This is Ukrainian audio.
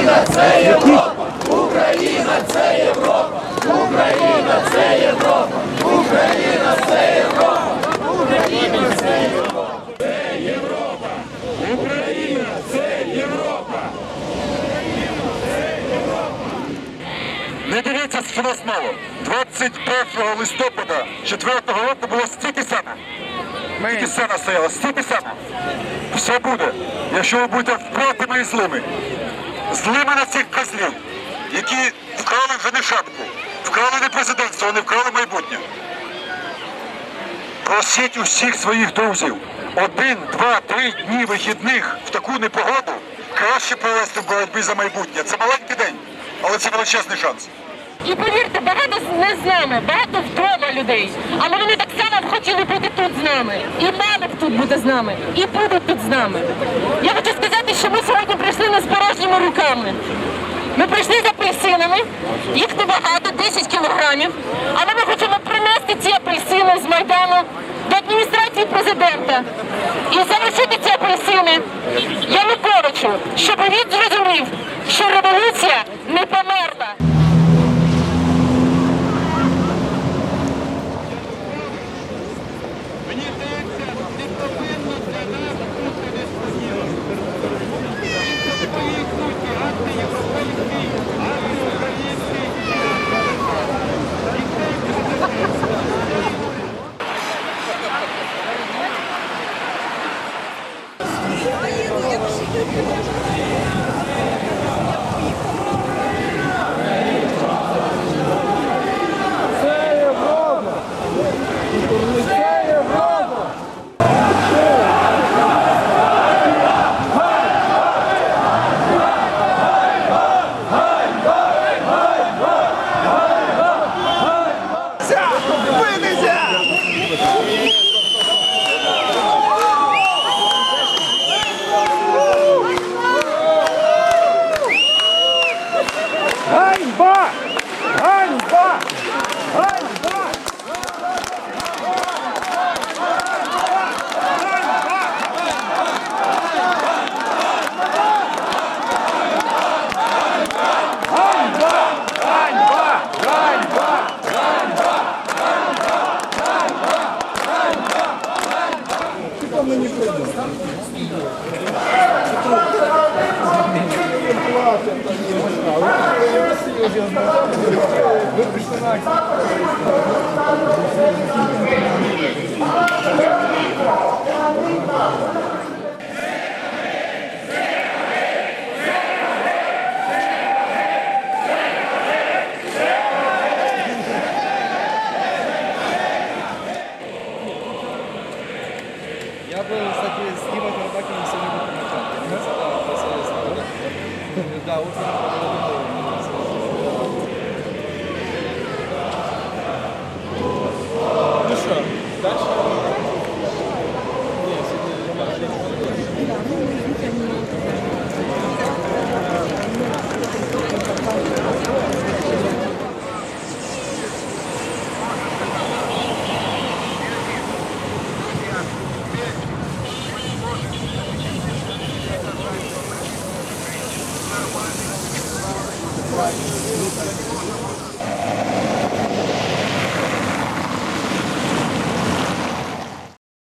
Україна це Європа! Україна це Європа! Україна це Європа! Україна це Європа! Україна це Європа! Це Європа! Україна це Європа! Не дивіться з знову. 21 листопада 4 року було стільки саме. Тільки сцена стояла, стільки саме. Все буде, якщо ви будете впратими і злими. Злими на цих козлів, які вкрали вже не шапку, вкрали не президентство, вони вкрали майбутнє. Просіть усіх своїх друзів один, два, три дні вихідних в таку непогоду краще провести в боротьбі за майбутнє. Це маленький день, але це величезний шанс. І повірте, багато не з нами, багато вдома людей. Але вони так само б хотіли бути тут з нами. І мали б тут бути з нами, і будуть тут з нами. Я хочу сказати, що ми сьогодні прийшли не з порожніми руками. Ми прийшли за апельсинами, їх небагато, 10 кілограмів. Але ми хочемо принести ці апельсини з Майдану до адміністрації президента і залишити ці апельсини Януковичу, щоб він зрозумів, що революція Хто мені прийде? Ви прийшли на акцію. Я бы, кстати, с Димой Карабакиным сегодня помогал. Да, вот Thank you.